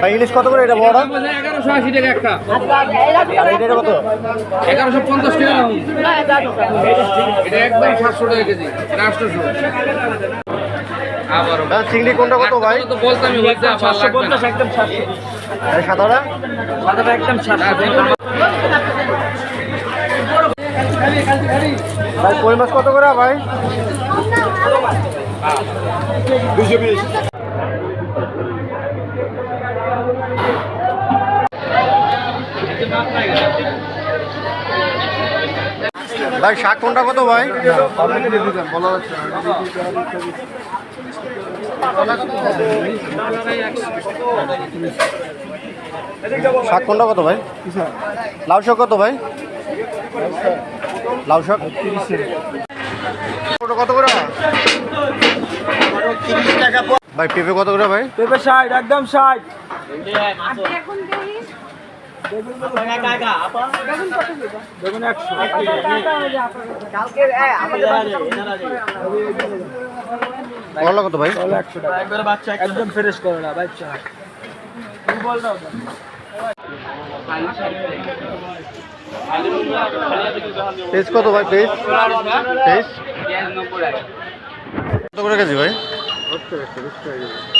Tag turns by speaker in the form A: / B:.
A: ভাই, ইলিশ কত করে এটা বড়?
B: এগারোশো আশি টাকা একটা
A: কত?
B: এগারোশো পঞ্চাশ টাকা এটা একদম
A: চিংড়ি কোনটা কত ভাই?
B: সাতশো
C: একদম একদম
A: ভাই, কই মাছ কত করে ভাই? ভাই, শাক কোনটা কত ভাই? শাক কোনটা কত ভাই? লাউ শাক কত ভাই? লাউ শাক? কত করে? ভাই পেঁপে কত করে ভাই?
C: পেঁপে ষাট একদম ষাট।
A: করলা কত ভাই?
C: একদম ফ্রেশ
A: কত ভাই কত করে কেজি ভাই? したらしたした。